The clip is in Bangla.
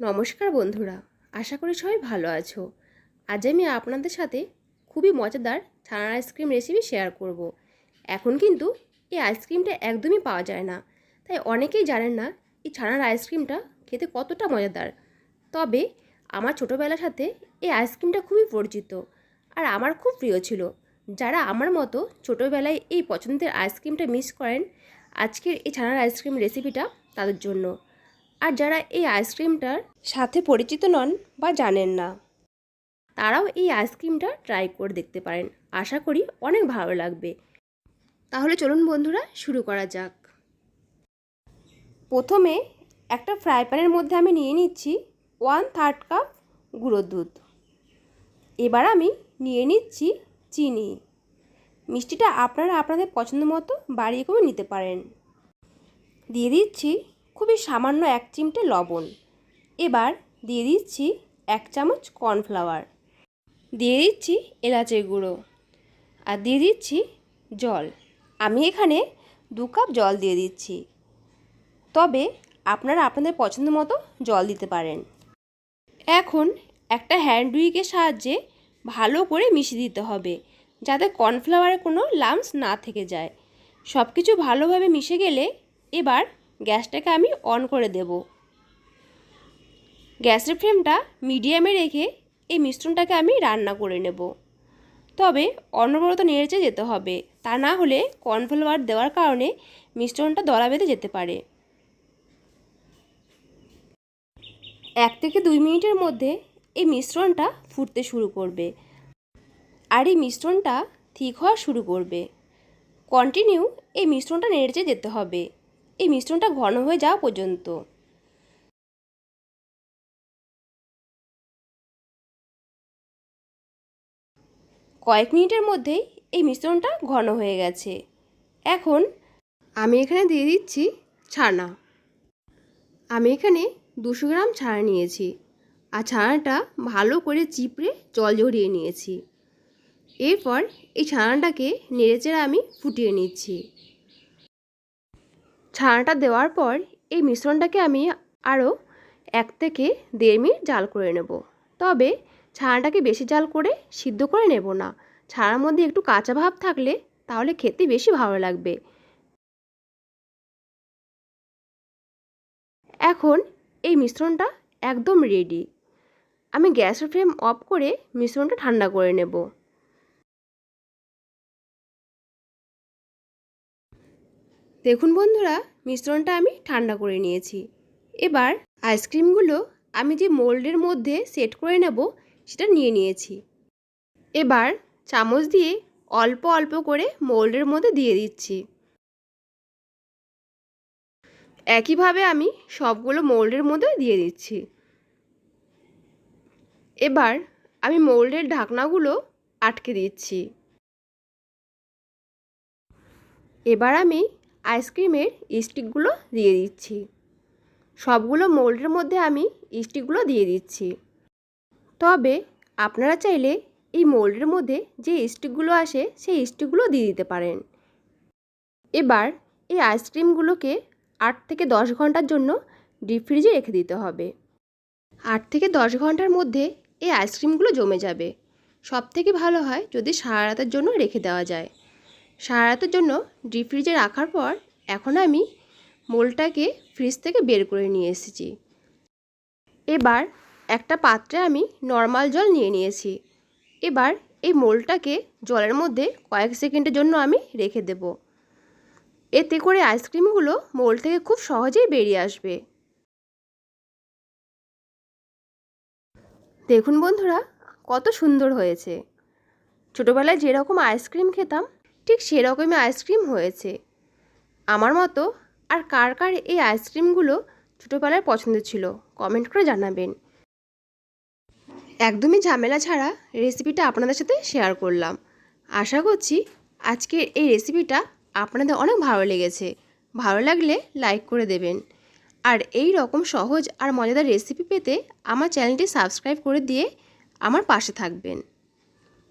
নমস্কার বন্ধুরা, আশা করি সবাই ভালো আছো। আজ আমি আপনাদের সাথে খুবই মজাদার ছানার আইসক্রিম রেসিপি শেয়ার করব। এখন কিন্তু এই আইসক্রিমটা একদমই পাওয়া যায় না। তাই অনেকেই জানেন না এই ছানার আইসক্রিমটা খেতে কতটা মজাদার। তবে আমার ছোটোবেলার সাথে এই আইসক্রিমটা খুবই পরিচিত আর আমার খুব প্রিয় ছিল। যারা আমার মতো ছোটোবেলায় এই পছন্দের আইসক্রিমটা মিস করেন, আজকের এই ছানার আইসক্রিম রেসিপিটা তাদের জন্য। আর যারা এই আইসক্রিমটার সাথে পরিচিত নন বা জানেন না। তারাও এই আইসক্রিমটা ট্রাই করে দেখতে পারেন। আশা করি অনেক ভালো লাগবে। তাহলে চলুন বন্ধুরা শুরু করা যাক। প্রথমে একটা ফ্রাই প্যানের মধ্যে আমি নিয়ে নিচ্ছি ওয়ান থার্ড কাপ গুঁড়োর দুধ। এবার আমি নিয়ে নিচ্ছি চিনি। মিষ্টিটা আপনারা আপনাদের পছন্দ মতো বাড়িয়ে কমে নিতে পারেন। দিয়ে দিচ্ছি খুবই সামান্য এক চিমটে লবণ। এবার দিয়ে দিচ্ছি এক চামচ কর্নফ্লাওয়ার। দিয়ে দিচ্ছি এলাচের গুঁড়ো। আর দিয়ে দিচ্ছি জল। আমি এখানে দু কাপ জল দিয়ে দিচ্ছি। তবে আপনারা আপনাদের পছন্দ মতো জল দিতে পারেন। এখন একটা হ্যান্ড উইকের সাহায্যে ভালো করে মিশিয়ে দিতে হবে, যাতে কর্নফ্লাওয়ারে কোনো লামস না থেকে যায়। সব কিছু ভালোভাবে মিশে গেলে এবার গ্যাসটাকে আমি অন করে দেব। গ্যাসের ফ্লেমটা মিডিয়ামে রেখে এই মিশ্রণটাকে আমি রান্না করে নেব। তবে অনবরত নেড়েচে যেতে হবে, তা না হলে কর্নফ্লাওয়ার দেওয়ার কারণে মিশ্রণটা দলা বেঁধে যেতে পারে। এক থেকে দুই মিনিটের মধ্যে এই মিশ্রণটা ফুটতে শুরু করবে আর এই মিশ্রণটা ঠিক হওয়া শুরু করবে। কন্টিনিউ এই মিশ্রণটা নেড়েচে যেতে হবে। এই মিশ্রণটা ঘন হয়ে যাওয়া পর্যন্ত। কয়েক মিনিটের মধ্যেই এই মিশ্রণটা ঘন হয়ে গেছে। এখন আমি এখানে দিয়ে দিচ্ছি ছানা। আমি এখানে দুশো গ্রাম ছানা নিয়েছি আর ছানাটা ভালো করে চিপড়ে জল ঝরিয়ে নিয়েছি। এরপর এই ছানাটাকে নেড়েচেড়ে আমি ফুটিয়ে নিচ্ছি। ছানাটা দেওয়ার পর এই মিশ্রণটাকে আমি আরও এক থেকে দেড় মিনিট জাল করে নেব। তবে ছানাটাকে বেশি জাল করে সিদ্ধ করে নেব না। ছানার মধ্যে একটু কাঁচা ভাব থাকলে তাহলে খেতে বেশি ভালো লাগবে। এখন এই মিশ্রণটা একদম রেডি আমি গ্যাসের ফ্লেম অফ করে মিশ্রণটা ঠান্ডা করে নেব। দেখুন বন্ধুরা, মিশ্রণটা আমি ঠান্ডা করে নিয়েছি। এবার আইসক্রিমগুলো আমি যে মোল্ডের মধ্যে সেট করে নেব, সেটা নিয়ে নিয়েছি। এবার চামচ দিয়ে অল্প অল্প করে মোল্ডের মধ্যে দিয়ে দিচ্ছি। একইভাবে আমি সবগুলো মোল্ডের মধ্যে দিয়ে দিচ্ছি। এবার আমি মোল্ডের ঢাকনাগুলো আটকে দিচ্ছি। এবার আমি আইসক্রিমের স্টিকগুলো দিয়ে দিচ্ছি। সবগুলো মোল্ডের মধ্যে আমি স্টিকগুলো দিয়ে দিচ্ছি। তবে আপনারা চাইলে এই মোল্ডের মধ্যে যে স্টিকগুলো আসে সেই স্টিকগুলো দিয়ে দিতে পারেন। এবার এই আইসক্রিমগুলোকে আট থেকে দশ ঘণ্টার জন্য ডিপ ফ্রিজে রেখে দিতে হবে। আট থেকে দশ ঘণ্টার মধ্যে এই আইসক্রিমগুলো জমে যাবে। সব থেকে ভালো হয় যদি সারা রাতের জন্য রেখে দেওয়া যায়। সারা রাতের জন্য ডিপ ফ্রিজে রাখার পর এখন আমি মোলটাকে ফ্রিজ থেকে বের করে নিয়ে এসেছি। এবার একটা পাত্রে আমি নর্মাল জল নিয়ে নিয়েছি। এবার এই মোলটাকে জলের মধ্যে কয়েক সেকেন্ডের জন্য আমি রেখে দেব। এতে করে আইসক্রিমগুলো মোল থেকে খুব সহজেই বেরিয়ে আসবে। দেখুন বন্ধুরা, কত সুন্দর হয়েছে। ছোটোবেলায় যেরকম আইসক্রিম খেতাম ঠিক সেরকমই আইসক্রিম হয়েছে। আমার মতো আর কার কার এই আইসক্রিমগুলো ছোটোবেলায় পছন্দ ছিল, কমেন্ট করে জানাবেন। একদমই ঝামেলা ছাড়া রেসিপিটা আপনাদের সাথে শেয়ার করলাম। আশা করছি আজকের এই রেসিপিটা আপনাদের অনেক ভালো লেগেছে। ভালো লাগলে লাইক করে দেবেন। আর এই রকম সহজ আর মজাদার রেসিপি পেতে আমার চ্যানেলটি সাবস্ক্রাইব করে দিয়ে আমার পাশে থাকবেন।